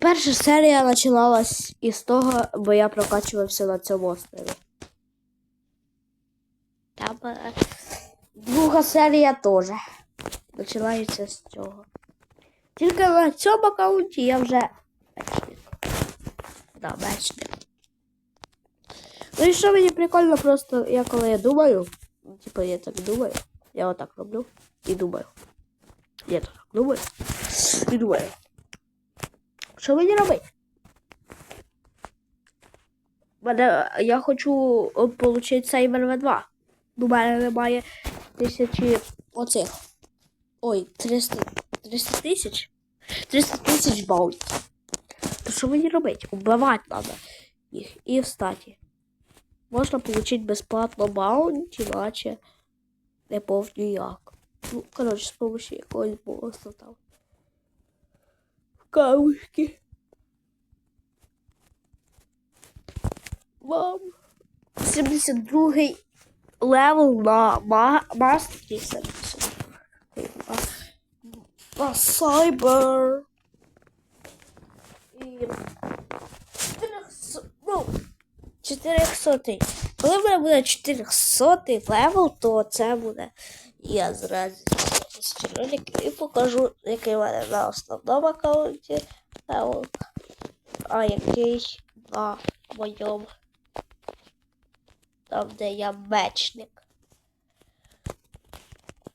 Перша серія починалась із того, бо я прокачувався на цьому острові. Там е, друга серія теж починається з цього. Тільки на цьому аккаунті я вже мечник. Да, мечник. Ну і що мені прикольно, просто я коли я думаю, типу я так думаю, я отак роблю і думаю. Я так думаю і думаю. Що мені робити? Мене, я хочу отримати Сейбер В2. У мене немає тисячі оцих. Ой, 300 300 тисяч? 300 тисяч баунтів. То що мені робити? Убивати треба їх. І встати. Можна отримати безплатно баунті, наче не повню як. Ну, коротше, з помощью якогось босса там. Камушки. Мам. 72 левел на ма мастері 72. На, сайбер. І 400, ну, 400. Коли в мене буде 400 левел, то це буде. Я зразу запустю ролик і покажу, який в мене на основному аккаунті а який на моєму. Там, де я мечник.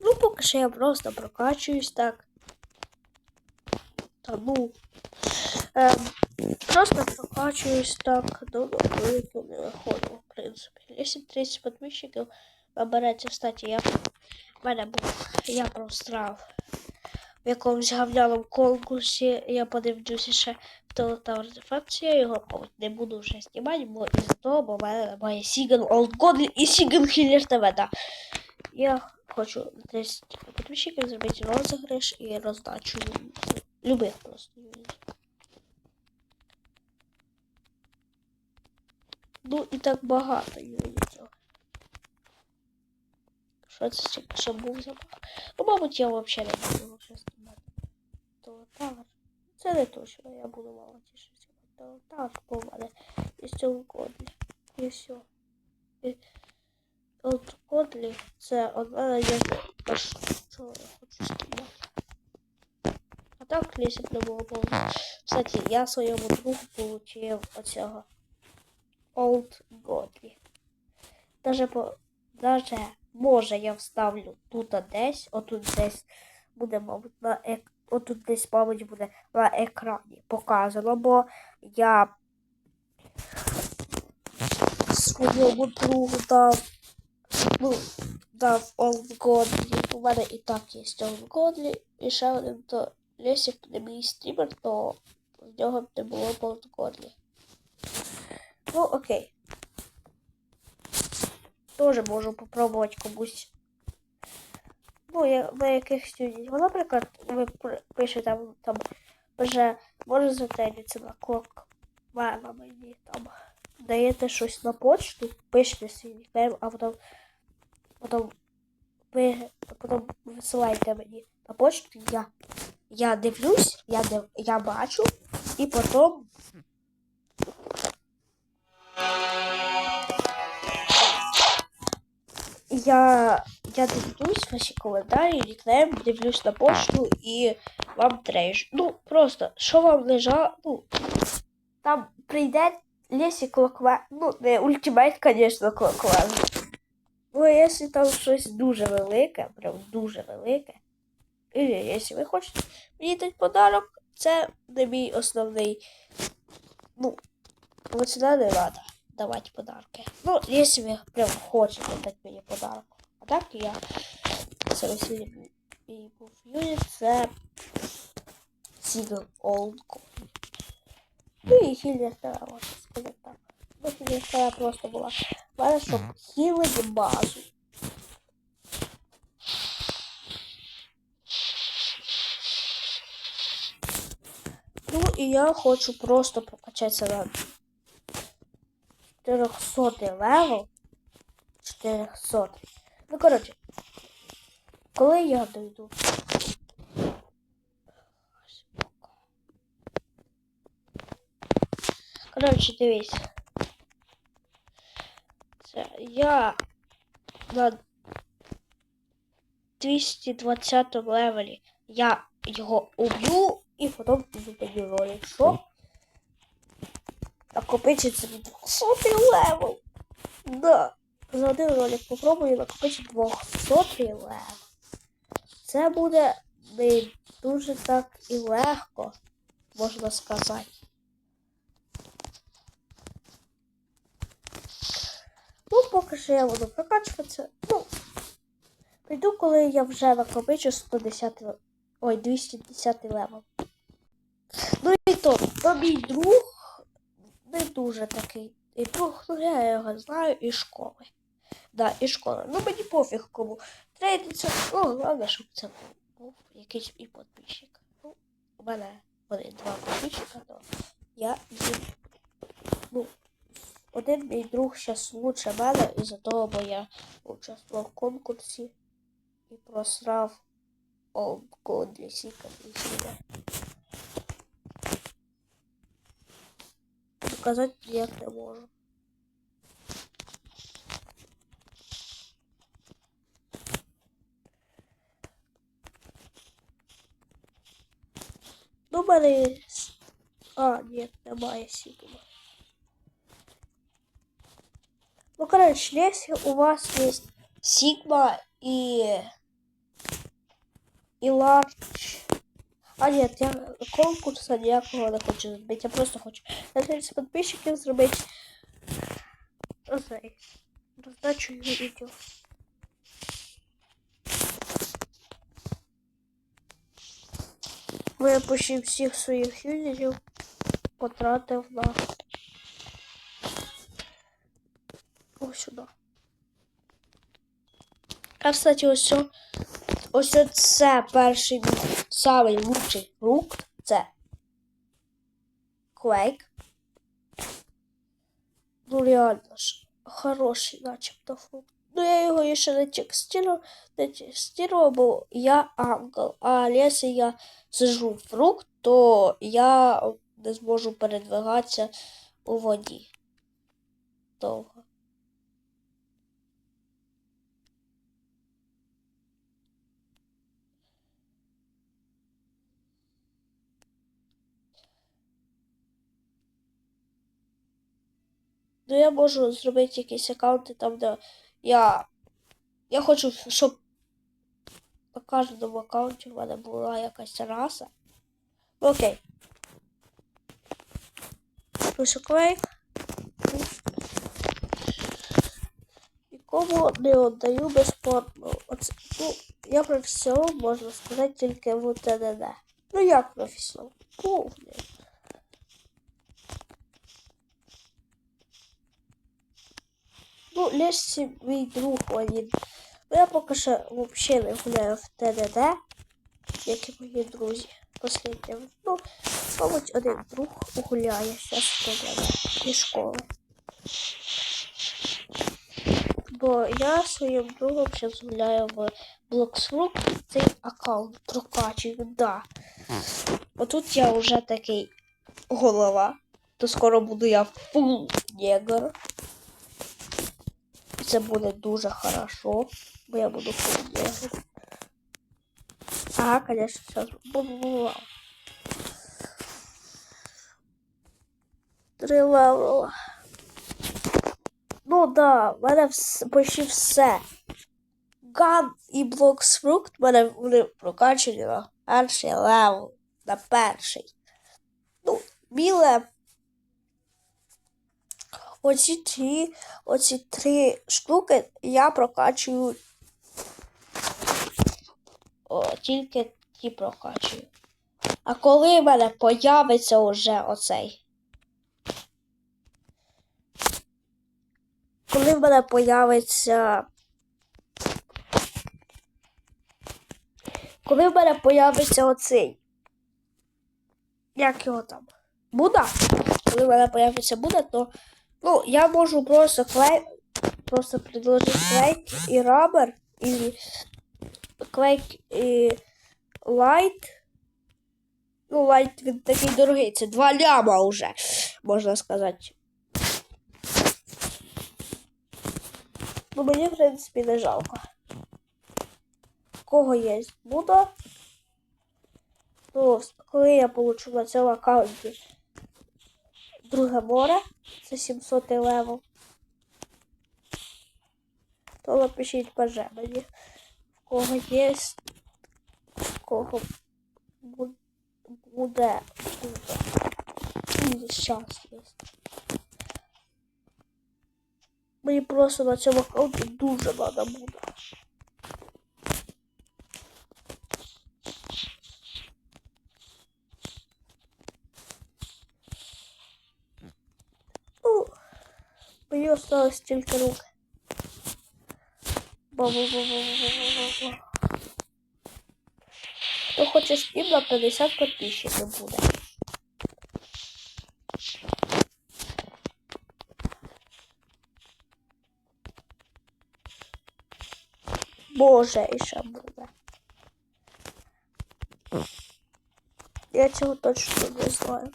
Ну, поки що я просто прокачуюсь так. Та ну. Ем, просто прокачуюсь так, ну, велико не виходило, в принципі. Якщо 30 підписчиків набереться, кстати, я мене був, я просрав в якомусь говняному конкурсі, я подивлюся ще артефакт, я його не буду вже знімати, бо із того, бо в мене немає Сіган Олд Годлі і Сіган Хіллер ТВ, да. Я хочу десь підписчиків зробити розіграш і роздачу любих просто. Ну і так багато юнітів. Що це ще- був за? Ну, мабуть, я взагалі не буду вже знімати. То. Це не точно, я буду мало тішитися. То тавер був мене і з цього кодлі. І все. І от кодлі це мене є що я хочу знімати. А так лісик не було повно. Кстати, я своєму другу получив оцього Old Godly. Даже по даже може я вставлю тут десь, отут десь буде, мабуть, на ек... отут десь, мабуть, буде на екрані показано, бо я своєму другу дав, ну, дав Godly. У мене і так є Godly, і ще один то Лесик не мій стрімер, то в нього не було Godly. Ну, окей. Тоже можу попробувати комусь. Ну, я на якихось студіях. Ну, наприклад, ви пишете там, там вже може зателіться на клок мема мені там. Даєте щось на почту, пишете свій нікнейм, а потім, потім, ви, потім висилаєте мені на почту, я, я дивлюсь, я, див, я бачу, і потім я, я дивлюсь ваші коментарі, нікнейм, дивлюсь на пошту і вам трейж. Ну, просто, що вам лежало, ну, там прийде Лесі Клоквен, ну, не ультимейт, звісно, Клоквен. Ну, якщо там щось дуже велике, прям дуже велике, і якщо ви хочете мені дати подарок, це не мій основний, ну, пацана не треба давати подарки. Ну, если вы прям хочете дать мені подарок. А так я це сьогодні і був юніт, це Сігл Old Gold. Ну і хілер треба, можна сказати так. Ну, хілер треба просто була. В мене, щоб хілити базу. Ну і я хочу просто прокачатися на 400 левел. 400. Ну, коротше, коли я дойду. Коротше, дивись. Це я на 220 левелі я його уб'ю і потім зупиню ролик. Що? Накопичиться 200 левел. Да. За один ролик попробую накопичити 200 левел. Це буде не дуже так і легко, можна сказати. Ну, поки що я буду прокачуватися. Ну, прийду, коли я вже накопичу 110 лев- Ой, 210 левел. Ну і то, то мій друг не дуже такий. І ну я його знаю із школи. Да, із школи. Ну мені пофіг кому. Трейдиться, ну, головне, щоб це був якийсь і підписчик. Ну, у мене вони два підписчика, то я їм. Ну, один мій друг зараз лучше мене із-за того, бо я участвував в конкурсі і просрав олдку для сіка для сіка. Доказати ніяк не можу. Ну, в мене є... с- А, ні, немає сігма. Ну, короче, если у вас есть Сигма и и Large. А нет, я конкурса ніякого не хочу зробити. Я просто хочу на 30 підписчиків зробити. Оцей. Роздачу відео. Я почти всіх своїх юзерів потратив на ось сюди. А, кстати, ось ось це перший мій самий лучший фрукт. Це Quake. Ну, реально ж, хороший, начебто фрукт. Ну, я його ще не текстував, не текстував, бо я ангел. А якщо я сижу фрукт, то я не зможу передвигатися у воді. Довго. Ну, я можу зробити якісь аккаунти там, де я. Я хочу, щоб на кожному аккаунті в мене була якась раса. Ну, окей. Пишу клейк. Нікому не віддаю безплатно. Оце, ну, я професіонал, можна сказати, тільки в ТДД. Ну як професіонал? Повний. Ну, Лешці мій друг один. Ну, я поки що взагалі не гуляю в ТДД, як і мої друзі. Посліднє. Ну, мабуть, один друг гуляє зараз в ТДД і школи. Бо я своїм другом зараз гуляю в Bloxroom, цей аккаунт прокачую, да. Отут я вже такий голова, то скоро буду я фул негр. Це буде дуже хорошо, бо я буду ходити. Ага, конечно, сейчас буду. Три левела. Ну да, в мене вс- почти все. Ган і Блоксфрукт в мене вони прокачені на перший левел. На перший. Ну, біле Оці три, оці три штуки я прокачую. О, тільки ті прокачую. А коли в мене появиться уже оцей? Коли в мене появиться. Коли в мене появиться оцей? Як його там? Буда? Коли в мене появиться Буда, то Ну, я можу просто клей, просто предложить клейк і рабер, і клейк і лайт, Ну, лайт він такий дорогий. Це 2 ляма вже, можна сказати. Ну, мені, в принципі, не жалко. Кого є Буда? Ну, коли я получу на цьому аккаунті друге море, це 700 левел, то напишіть мені, в кого є, в кого бу- буде, буде. Щас є. Мені просто на цьому аккаунті дуже треба буде. мені осталось тільки руки. Ба-ба-ба-ба-ба-ба-ба. Хто хоче стрім на 50 підписчиків буде. Боже, і ще буде. Я цього точно не знаю.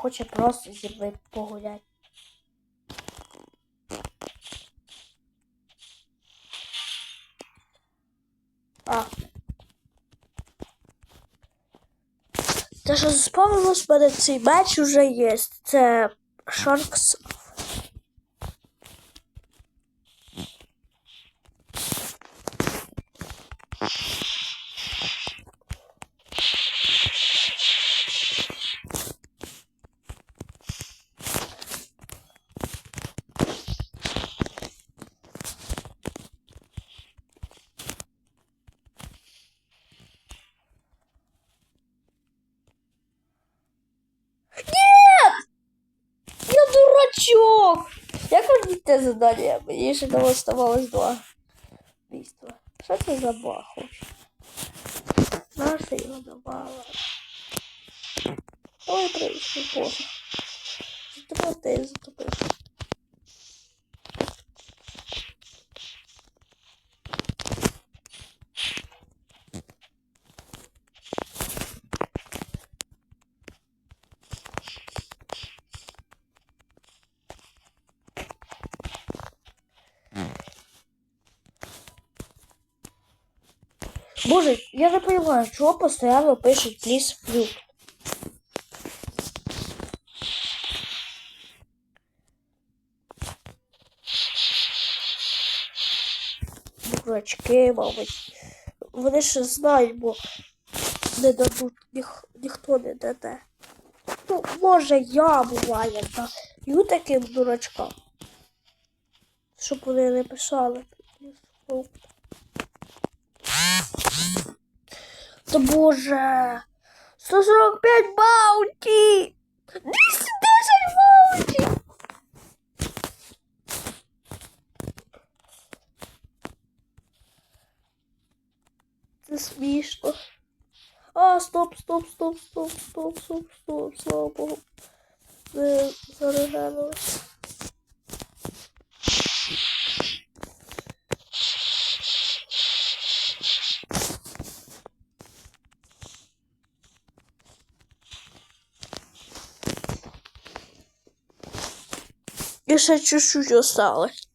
Хоче просто зі мною погуляти. А. Те, що заспомнилось, в мене цей меч уже є. Це Sharks. Я дурачок! Як вам те задання? Мені ще там оставалось два Бійства. Що це за бах? Наша його давала. Ой, прийшли боже. Затопати, ти Боже, я не понимаю, чего постоянно пишет please flute. Дурачки, мабуть. Вони ж знають, бо не дадуть, ніх, ніхто не даде. Ну, може, я буває, даю таким дурачкам. Щоб вони не писали. Та боже. 145 баунті! 210 баунті! Це смішно. А, стоп, стоп, стоп, стоп, стоп, стоп, стоп, слава Богу. Не зарегенилось. І ще чуть-чуть осталось.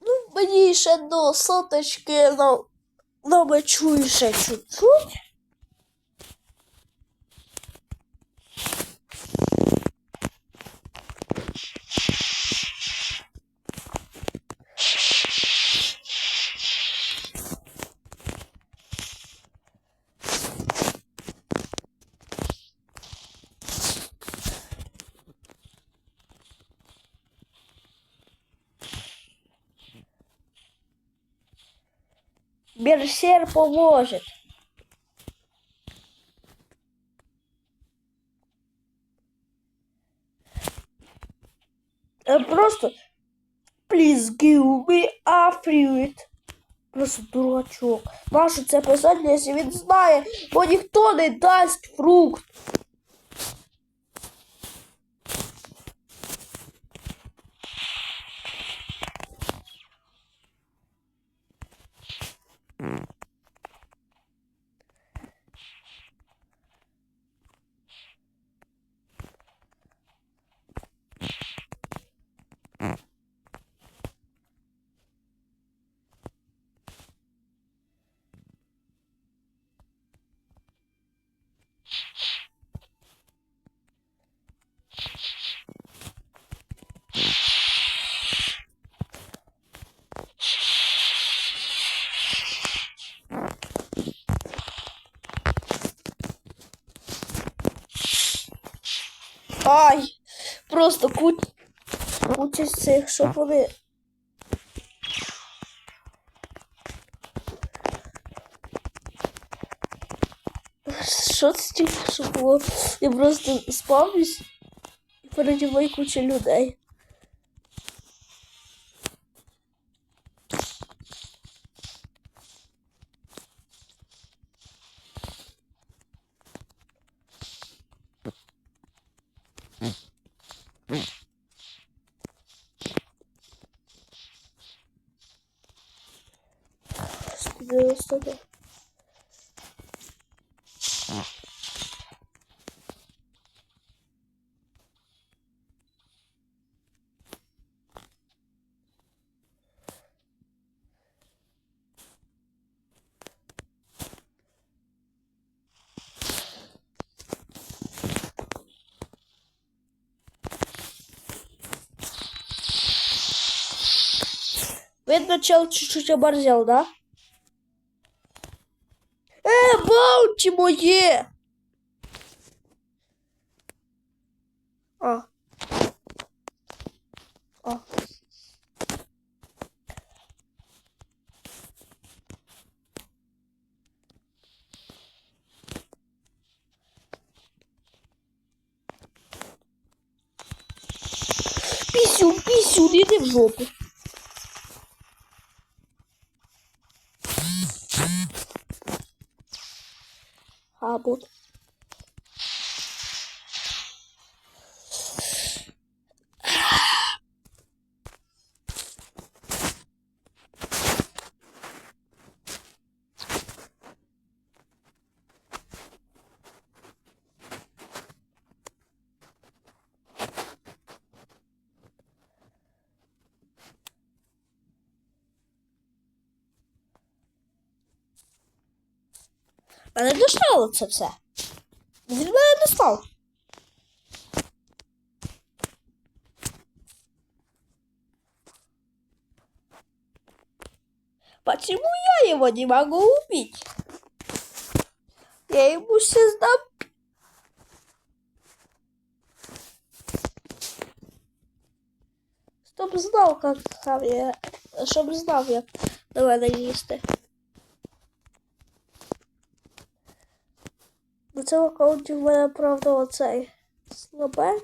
Ну, мені ще до соточки на, намечу ще чуть-чуть. Берсер поможет. Е, Просто Please give me a fruit. Просто дурачок. Нащо це писати, якщо він знає, бо ніхто не дасть фрукт. Ай! Просто кут... куча цих, щоб вони. Що це тільки що було? Я просто спавнюсь і переді мною куча людей. Девяносто два. Видно, чел чуть-чуть оборзел, да? баунті моє! А. А. Пісюн, пісюн, іди в жопу. А, Мене достало це все. Він мене. Почему я его не могу убить? Я ему сейчас дам. Чтоб знал, как я... Чтоб знал, як на мене На цьому аккаунті в мене, правда, оцей слабе.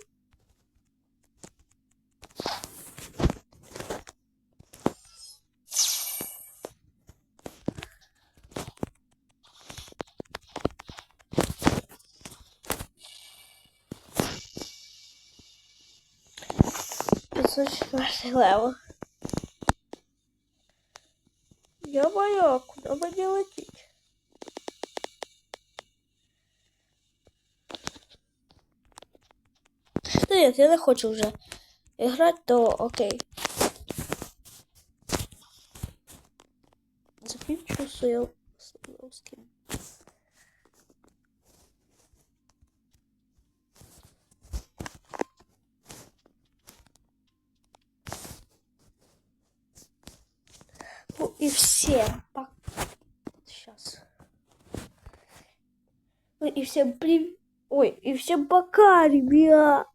Пятьсот четвертый левел. Та ні, я не хочу вже грати, то окей. Закінчу свою скін. Ну и всем пока. Сейчас. Ну и всем привет. Ой, и всем пока, ребят.